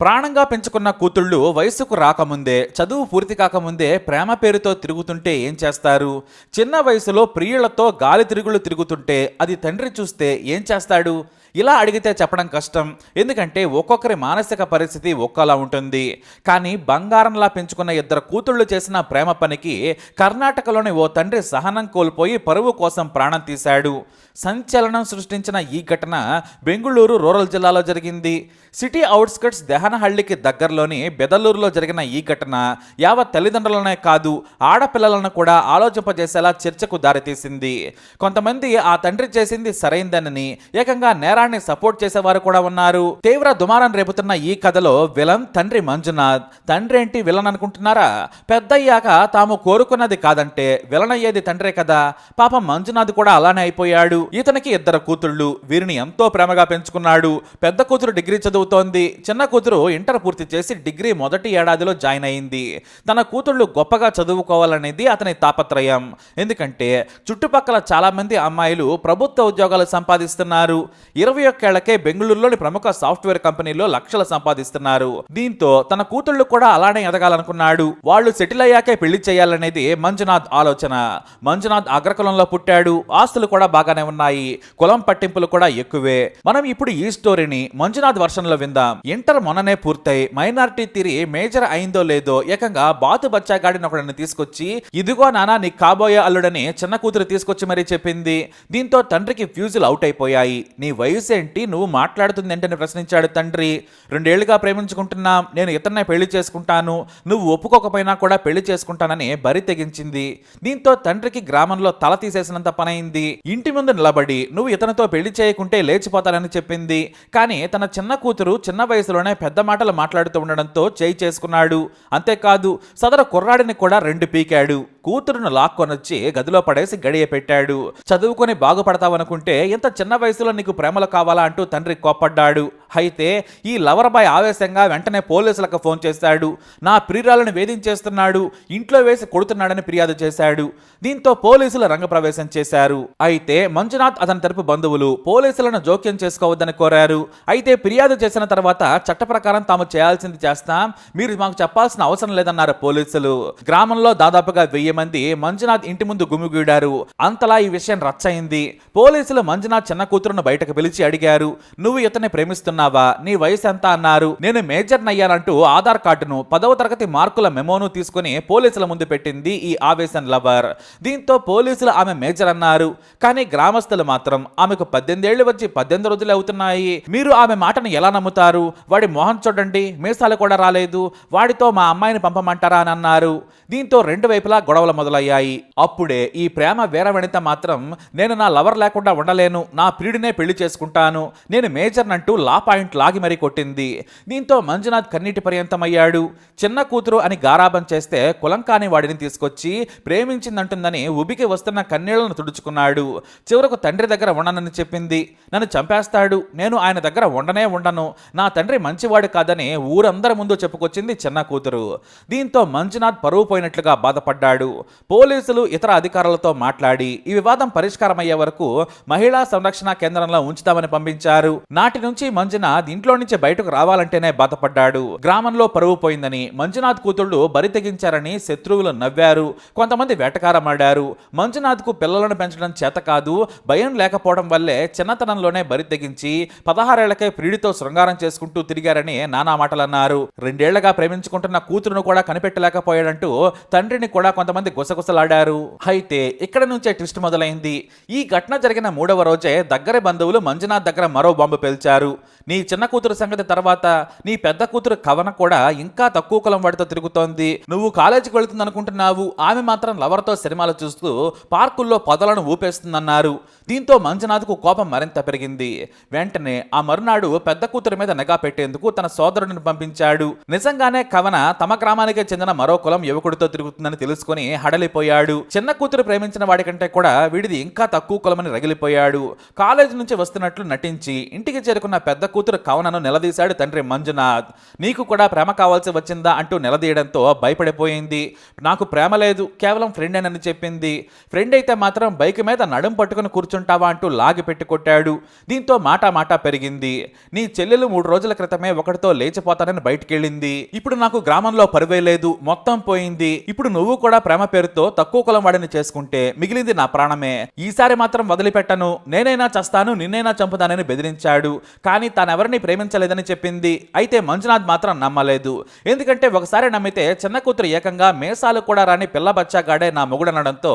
ప్రాణంగా పెంచుకున్న కూతుళ్ళు వయసుకు రాకముందే చదువు పూర్తి కాకముందే ప్రేమ పేరుతో తిరుగుతుంటే ఏం చేస్తారు? చిన్న వయసులో ప్రియులతో గాలి తిరుగులు తిరుగుతుంటే అది తండ్రి చూస్తే ఏం చేస్తాడు? ఇలా అడిగితే చెప్పడం కష్టం. ఎందుకంటే ఒక్కొక్కరి మానసిక పరిస్థితి ఒక్కలా ఉంటుంది. కానీ బంగారంలా పెంచుకున్న ఇద్దరు కూతుళ్ళు చేసిన ప్రేమ పనికి కర్ణాటకలోని ఓ తండ్రి సహనం కోల్పోయి పరువు కోసం ప్రాణం తీశాడు. సంచలనం సృష్టించిన ఈ ఘటన బెంగుళూరు రూరల్ జిల్లాలో జరిగింది. సిటీ అవుట్స్కట్స్ దహనహಳ್ಳಿకి దగ్గరలోని బెదలూరులో జరిగిన ఈ ఘటన యావత్ తల్లిదండ్రులనే కాదు ఆడపిల్లలను కూడా ఆలోచింపజేసేలా చర్చకు దారితీసింది. కొంతమంది ఆ తండ్రి చేసింది సరైందనని ఏకంగా నేర నేరాన్ని సపోర్ట్ చేసేవారు కూడా ఉన్నారు. తీవ్ర దుమారం రేపుతున్న ఈ కథలో విలన్ తండ్రి మంజునాథ్. తండ్రి ఏంటి విలన్ అనుకుంటున్నారా? పెద్దయ్యాక తాము కోరుకున్నది కాదంటే విలన్ అయ్యేది తండ్రే కదా. పాపం మంజునాథ్ కూడా అలానే అయిపోయాడు. ఇతనికి ఇద్దరు కూతుళ్ళు. వీరిని ఎంతో ప్రేమగా పెంచుకున్నాడు. పెద్ద కూతురు డిగ్రీ చదువుతోంది. చిన్న కూతురు ఇంటర్ పూర్తి చేసి డిగ్రీ మొదటి ఏడాదిలో జాయిన్ అయింది. తన కూతుళ్ళు గొప్పగా చదువుకోవాలనేది అతని తాపత్రయం. ఎందుకంటే చుట్టుపక్కల చాలా మంది అమ్మాయిలు ప్రభుత్వ ఉద్యోగాలు సంపాదిస్తున్నారు. ఇరవై ఒక్కేళ్ళకే బెంగళూరులోని ప్రముఖ సాఫ్ట్వేర్ కంపెనీలో లక్షలు సంపాదిస్తున్నారు. దీంతో తన కూతుళ్ళు కూడా అలానే ఎదగాలనుకున్నాడు. వాళ్ళు సెటిల్ అయ్యాకే పెళ్ళి చేయాలనేది మంజునాథ్ ఆలోచన. మంజునాథ్ అగ్రకులంలో పుట్టాడు. ఆస్తులు కూడా బాగానే ఉన్నాయి. కులం పట్టింపులు కూడా ఎక్కువే. మనం ఇప్పుడు ఈ స్టోరీని మంజునాథ్ వర్షన్లో విందాం. ఇంటర్ మొన్ననే పూర్తయి. మైనారిటీ తిరి మేజర్ అయిందో లేదో ఏకంగా బాతు బచ్చాగాడిని ఒకడిని తీసుకొచ్చి ఇదిగో నానా నీ కాబోయే అల్లుడని చిన్న కూతురు తీసుకొచ్చి మరీ చెప్పింది. దీంతో తండ్రికి ఫ్యూజులు అవుట్ అయిపోయాయి. నీ వయసు ఏంటి నువ్వు మాట్లాడుతుంది ఏంటని ప్రశ్నించాడు తండ్రి రెండేళ్ళుగా ప్రేమించుకుంటున్నాం నేను ఇతన్నే పెళ్ళి చేసుకుంటాను నువ్వు ఒప్పుకోకపోయినా కూడా పెళ్ళి చేసుకుంటానని బరి తెగించింది. దీంతో తండ్రికి గ్రామంలో తల తీసేసినంత పనైంది. ఇంటి ముందు నిలబడి నువ్వు ఇతనితో పెళ్ళి చేయకుంటే లేచిపోతానని చెప్పింది. కానీ తన చిన్న కూతురు చిన్న వయసులోనే పెద్ద మాటలు మాట్లాడుతూ ఉండడంతో చేయి చేసుకున్నాడు. అంతేకాదు సదర కుర్రాడిని కూడా రెండు పీకాడు. కూతురును లాక్కొనొచ్చి గదిలో పడేసి గడియ పెట్టాడు. చదువుకొని బాగుపడతావనుకుంటే ఇంత చిన్న వయసులో నీకు ప్రేమలు కావాలా అంటూ తండ్రి కోప్పడ్డాడు. అయితే ఈ లవర్ బాయ్ ఆవేశంగా వెంటనే పోలీసులకు ఫోన్ చేశాడు. నా ప్రియురాలను వేధించేస్తున్నాడు. ఇంట్లో వేసి కొడుతున్నాడని ఫిర్యాదు చేశాడు. దీంతో పోలీసులు రంగప్రవేశం చేశారు. అయితే మంజునాథ్ అతని తరపు బంధువులు పోలీసులను జోక్యం చేసుకోవద్దని కోరారు. అయితే ఫిర్యాదు చేసిన తర్వాత చట్ట ప్రకారం తాము చేయాల్సింది చేస్తాం. మీరు మాకు చెప్పాల్సిన అవసరం లేదన్నారు పోలీసులు. గ్రామంలో దాదాపుగా వెయ్యి మంది మంజునాథ్ ఇంటి ముందు గుమిగూడారు. అంతలా ఈ విషయం రచ్చయింది. పోలీసులు మంజునాథ్ చిన్న కూతురును బయటకు పిలిచి అడిగారు. నువ్వు ఇతన్ని ప్రేమిస్తున్నావు? నీ వయసు ఎంత అన్నారు? నేను మేజర్ నయ్యానంటూ ఆధార్ కార్డును పదవ తరగతి మార్కుల మెమోను తీసుకుని పోలీసుల ముందు పెట్టింది ఈ ఆవేశం లవర్. దీంతో పోలీసులు ఆమె మేజర్ అన్నారు. కానీ గ్రామస్తులు మాత్రం ఆమెకు పద్దెనిమిది ఏళ్ళు వచ్చి పద్దెనిమిది రోజులు అవుతున్నాయి. మీరు ఆమె మాటను ఎలా నమ్ముతారు? వాడి మొహం చూడండి మీసాలు కూడా రాలేదు. వాడితో మా అమ్మాయిని పంపమంటారా అని అన్నారు. దీంతో రెండు వైపులా గొడవలు మొదలయ్యాయి. అప్పుడే ఈ ప్రేమ వీరవనిత మాత్రం నేను నా లవర్ లేకుండా ఉండలేను. నా ప్రియుడినే పెళ్ళి చేసుకుంటాను. నేను మేజర్నంటూ లాప పాయింట్ లాగి మరీ కొట్టింది. దీంతో మంజునాథ్ కన్నీటి పర్యంతమయ్యాడు. చిన్న కూతురు అని గారాబం చేస్తే కులం కాని వాడిని తీసుకొచ్చి ప్రేమించిందంటుందని ఉబికి వస్తున్న కన్నీళ్ళను తుడుచుకున్నాడు. చివరకు తండ్రి దగ్గర ఉండనని చెప్పింది. నన్ను చంపేస్తాడు. నేను ఆయన దగ్గర ఉండనే ఉండను. నా తండ్రి మంచివాడు కాదని ఊరందరి ముందు చెప్పుకొచ్చింది చిన్న కూతురు. దీంతో మంజునాథ్ పరువు పోయినట్లుగా బాధపడ్డాడు. పోలీసులు ఇతర అధికారులతో మాట్లాడి ఈ వివాదం పరిష్కారమయ్యే వరకు మహిళా సంరక్షణ కేంద్రంలో ఉంచుతామని పంపించారు. నాటి నుంచి మంజునాథ్ ఇంట్లో నుంచి బయటకు రావాలంటేనే బాధపడ్డాడు. గ్రామంలో పరువు పోయిందని మంజునాథ్ కూతుళ్ళు బరి తెగించారని శత్రువులు నవ్వారు. కొంతమంది వేటకారమాడారు. మంజునాథ్కు పిల్లలను పెంచడం చేత కాదు భయం లేకపోవడం వల్లే చిన్నతనంలోనే బరి తెగించి పదహారేళ్ళకే ప్రియుడితో శృంగారం చేసుకుంటూ తిరిగారని నానా మాటలన్నారు. రెండేళ్ళగా ప్రేమించుకుంటున్న కూతురును కూడా కనిపెట్టలేకపోయాడంటూ తండ్రిని కూడా కొంతమంది గుసగుసలాడారు. అయితే ఇక్కడ నుంచే ట్విస్ట్ మొదలైంది. ఈ ఘటన జరిగిన మూడవ రోజే దగ్గర బంధువులు మంజునాథ్ దగ్గర మరో బాంబు పేల్చారు. నీ చిన్న కూతురు సంగతి తర్వాత నీ పెద్ద కూతురు కవన కూడా ఇంకా తక్కువ కులం వాడితో తిరుగుతోంది. నువ్వు కాలేజీకి వెళుతుంది అనుకుంటున్నావు. ఆమె మాత్రం లవర్తో సినిమాలు చూస్తూ పార్కుల్లో పొదలను ఊపేస్తుందన్నారు. దీంతో మంజునాథ్కు కోపం మరింత పెరిగింది. వెంటనే ఆ మరునాడు పెద్ద కూతురు మీద నిఘా పెట్టేందుకు తన సోదరుడిని పంపించాడు. నిజంగానే కవన తమ గ్రామానికే చెందిన మరో కులం యువకుడితో తిరుగుతుందని తెలుసుకుని హడలిపోయాడు. చిన్న కూతురు ప్రేమించిన వాడికంటే కూడా వీడిది ఇంకా తక్కువ కులమని రగిలిపోయాడు. కాలేజీ నుంచి వస్తున్నట్లు నటించి ఇంటికి చేరుకున్న పెద్ద కూతురు కూతురు కవనను నిలదీశాడు. తండ్రి మంజునాథ్ నీకు కూడా ప్రేమ కావాల్సి వచ్చిందా? అంటూ నిలదీయడంతో భయపడిపోయింది. నాకు ప్రేమ లేదు కేవలం ఫ్రెండ్ అని చెప్పింది. ఫ్రెండ్ అయితే మాత్రం బైక్ మీద నడుం పట్టుకుని కూర్చుంటావా? అంటూ లాగి పెట్టుకొట్టాడు దీంతో మాట మాట పెరిగింది. నీ చెల్లెలు మూడు రోజుల క్రితమే ఒకటితో లేచిపోతానని బయటికెళ్ళింది. ఇప్పుడు నాకు గ్రామంలో పరువే లేదు మొత్తం పోయింది. ఇప్పుడు నువ్వు కూడా ప్రేమ పేరుతో తక్కువ కులం వాడిని చేసుకుంటే మిగిలింది నా ప్రాణమే. ఈసారి మాత్రం వదిలిపెట్టను. నేనైనా చస్తాను నిన్నైనా చంపుతానని బెదిరించాడు. కానీ తానెవరిని ప్రేమించలేదని చెప్పింది. అయితే మంజునాథ్ మాత్రం నమ్మలేదు. ఎందుకంటే ఒకసారి నమ్మితే చిన్న కూతురు ఏకంగా మేసాలు కూడా రాని పిల్ల బచ్చాగాడే నా మొగుడనడంతో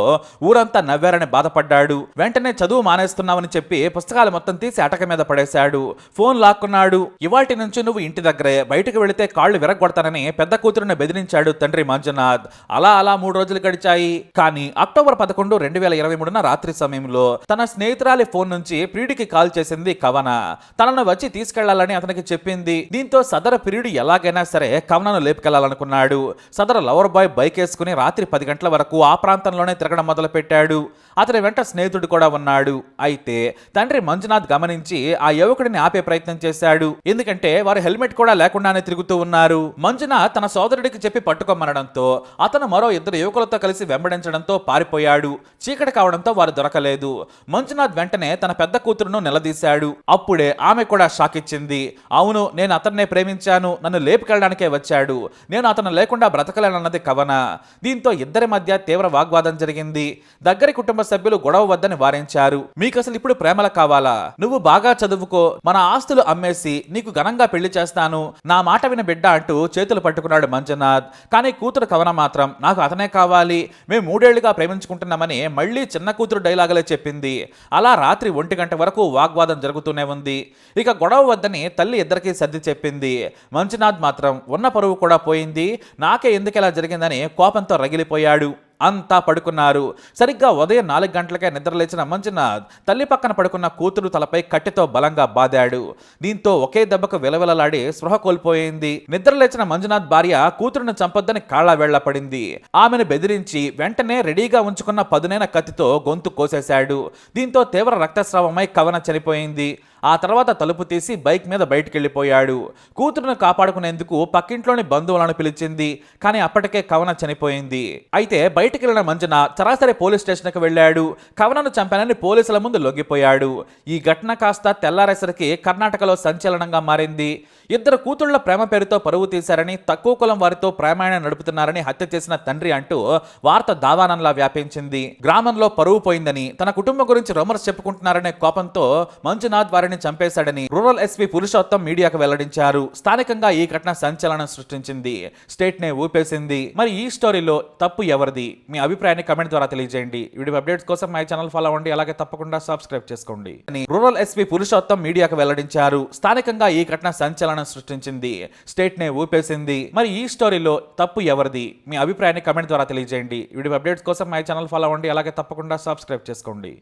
ఊరంతా నవ్వారని బాధపడ్డాడు. వెంటనే చదువు మానేస్తున్నావని చెప్పి పుస్తకాలు మొత్తం తీసి అటక మీద పడేశాడు. ఫోన్ లాక్కున్నాడు. ఇవాటి నుంచి నువ్వు ఇంటి దగ్గరే. బయటకు వెళితే కాళ్ళు విరగొడతానని పెద్ద కూతురుని బెదిరించాడు తండ్రి మంజునాథ్. అలా అలా మూడు రోజులు గడిచాయి. కానీ అక్టోబర్ పదకొండు రెండు వేల ఇరవై మూడున రాత్రి సమయంలో తన స్నేహితురాలి ఫోన్ నుంచి ప్రియుడికి కాల్ చేసింది కవన. తనను వచ్చి తీసుకెళ్ళాలని అతనికి చెప్పింది. దీంతో సదర ప్రియుడు ఎలాగైనా సరే కమనను లేపుకెళ్ళాలనుకున్నాడు. సదర లవర్ బాయ్ బైక్ వేసుకుని రాత్రి పది గంటల వరకు ఆ ప్రాంతంలోనే తిరగడం మొదలు పెట్టాడు అతని వెంట స్నేహితుడు కూడా ఉన్నాడు. అయితే తండ్రి మంజునాథ్ గమనించి ఆ యువకుడిని ఆపే ప్రయత్నం చేశాడు. ఎందుకంటే వారు హెల్మెట్ కూడా లేకుండానే తిరుగుతూ ఉన్నారు. మంజునాథ్ తన సోదరుడికి చెప్పి పట్టుకోమనడంతో అతను మరో ఇద్దరు యువకులతో కలిసి వెంబడించడంతో పారిపోయాడు. చీకటి కావడంతో వారు దొరకలేదు. మంజునాథ్ వెంటనే తన పెద్ద కూతురును నిలదీశాడు. అప్పుడే ఆమె కూడా షాక్ ఇచ్చింది అవును నేను అతన్నే ప్రేమించాను నన్ను లేపుకెళ్ళడానికే వచ్చాడు. నేను అతను లేకుండా బ్రతకలేనన్నది కవన. దీంతో ఇద్దరి మధ్య తీవ్ర వాగ్వాదం జరిగింది. దగ్గరి కుటుంబ సభ్యులు గొడవ వద్దని వారించారు. మీకు అసలు ఇప్పుడు ప్రేమల కావాలా? నువ్వు బాగా చదువుకో మన ఆస్తులు అమ్మేసి నీకు ఘనంగా పెళ్ళి చేస్తాను. నా మాట విన బిడ్డ అంటూ చేతులు పట్టుకున్నాడు మంజునాథ్. కానీ కూతురు కవన మాత్రం నాకు అతనే కావాలి. మేము మూడేళ్ళుగా ప్రేమించుకుంటున్నామని మళ్ళీ చిన్న కూతురు డైలాగులే చెప్పింది. అలా రాత్రి ఒంటి గంట వరకు వాగ్వాదం జరుగుతూనే ఉంది. ఇక గొడవ వద్దని తల్లి ఇద్దరికీ సర్ది చెప్పింది. మంచునాథ్ మాత్రం ఉన్న పరువు కూడా పోయింది. నాకే ఎందుకు ఇలా జరిగిందని కోపంతో రగిలిపోయాడు. అంతా పడుకున్నారు. సరిగ్గా ఉదయం నాలుగు గంటలకే నిద్రలేచిన మంజునాథ్ తల్లి పక్కన పడుకున్న కూతురు తలపై కట్టెతో బలంగా బాదాడు. దీంతో ఒకే దెబ్బకు విలవిలలాడి స్పృహ కోల్పోయింది. నిద్రలేచిన మంజునాథ్ భార్య కూతురును చంపొద్దని కాళ్ళ వేళ్ళ పడింది. ఆమెను బెదిరించి వెంటనే రెడీగా ఉంచుకున్న పదునైన కత్తితో గొంతు కోసేశాడు. దీంతో తీవ్ర రక్తస్రావమై కవన చనిపోయింది. ఆ తర్వాత తలుపు తీసి బైక్ మీద బయటికెళ్ళిపోయాడు. కూతురును కాపాడుకునేందుకు పక్కింట్లోని బంధువులను పిలిచింది. కానీ అప్పటికే కవన చనిపోయింది. అయితే బయటికి వెళ్ళిన మంజున సరాసరి పోలీస్ స్టేషన్కి వెళ్ళాడు. కవనను చంపానని పోలీసుల ముందు లొంగిపోయాడు. ఈ ఘటన కాస్త తెల్లారేసరికి కర్ణాటకలో సంచలనంగా మారింది. ఇద్దరు కూతుళ్ళ ప్రేమ పేరుతో పరువు తీశారని తక్కువ కులం వారితో ప్రేమాయణం నడుపుతున్నారని హత్య చేసిన తండ్రి అంటూ వార్త దావానంలా వ్యాపించింది. గ్రామంలో పరువు పోయిందని తన కుటుంబం గురించి రొమర్స్ చెప్పుకుంటున్నారనే కోపంతో మంజునాథ్ వారిని చంపేశాడని రూరల్ ఎస్పీ పురుషోత్తం మీడియాకు వెల్లడించారు. స్థానికంగా ఈ ఘటన సంచలనం సృష్టించింది. స్టేట్ నే ఊపేసింది. మరి ఈ స్టోరీలో తప్పు ఎవరిది? మీ అభిప్రాయాన్ని కమెంట్ ద్వారా తెలియజేయండి. వీడియో అప్డేట్స్ కోసం మై ఛానల్ ఫాలో అవ్వండి. అలాగే తప్పకుండా సబ్స్క్రైబ్ చేసుకోండి. అని రూరల్ ఎస్పీ పురుషోత్తం మీడియాకు వెల్లడించారు. స్థానికంగా ఈ ఘటన సంచలనం సృష్టించింది. స్టేట్ నే ఊపేసింది. మరి ఈ స్టోరీలో తప్పు ఎవరిది? మీ అభిప్రాయాన్ని కమెంట్ ద్వారా తెలియజేయండి. వీడియో అప్డేట్స్ కోసం మై ఛానల్ ఫాలో అవ్వండి. అలాగే తప్పకుండా సబ్స్క్రైబ్ చేసుకోండి.